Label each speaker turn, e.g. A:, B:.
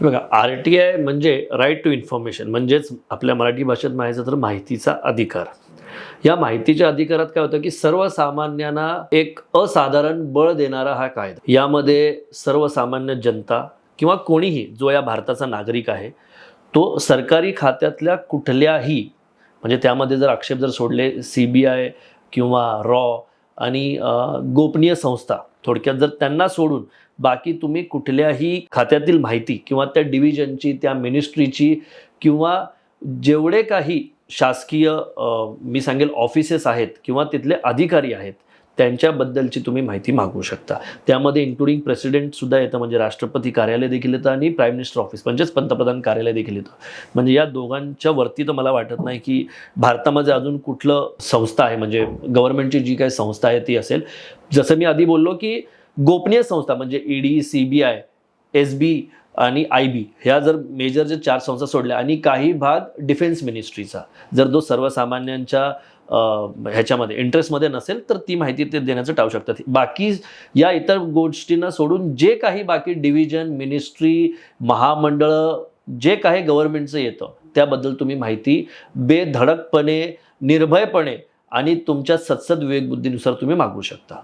A: बघा R T I म्हणजे right to information म्हणजेच आपल्या मराठी भाषेत म्हणायचं तर माहितीचा अधिकार. या माहितीच्या अधिकारात काय होतं की सर्वसामान्यांना एक असाधारण बळ देणारा हा कायदा. यामध्ये सर्वसामान्य जनता किंवा कोणीही जो या भारताचा नागरिक आहे तो सरकारी खात्यातल्या कुठल्याही म्हणजे त्यामध्ये जर आक्षेप जर सोडले सी बी आय किंवा रॉ आणि गोपनीय संस्था थोडक्यात जर त्यांना सोडून बाकी तुम्ही कुठल्याही खात्यातील माहिती किंवा त्या डिव्हिजनची त्या मिनिस्ट्रीची किंवा जेवढे काही शासकीय मी सांगेल ऑफिसेस आहेत किंवा तिथले अधिकारी आहेत त्यांच्याबद्दलची तुम्ही माहिती मागवू शकता. त्यामध्ये इन्क्लुडिंग प्रेसिडेंटसुद्धा येतं म्हणजे राष्ट्रपती कार्यालय देखील येतं आणि प्राईम मिनिस्टर ऑफिस म्हणजेच पंतप्रधान कार्यालय देखील येतं. म्हणजे या दोघांच्या वरती तर मला वाटत नाही की भारतामध्ये अजून कुठलं संस्था आहे म्हणजे गव्हर्नमेंटची जी काही संस्था आहे ती असेल. जसं मी आधी बोललो की गोपनीय संस्था म्हणजे ED C B I S B आणि आय बी ह्या जर मेजर जे चार संस्था सोडल्या आणि काही भाग डिफेन्स मिनिस्ट्रीचा जर तो सर्वसामान्यांच्या ह्याच्यामध्ये इंटरेस्टमध्ये नसेल तर ती माहिती ते देण्याचं टाळू शकतात. बाकी या इतर गोष्टींना सोडून जे काही बाकी डिव्हिजन मिनिस्ट्री महामंडळं जे काही गव्हर्नमेंटचं येतं त्याबद्दल तुम्ही माहिती बेधडकपणे निर्भयपणे आणि तुमच्या सत्सद विवेकबुद्धीनुसार तुम्ही मागवू शकता.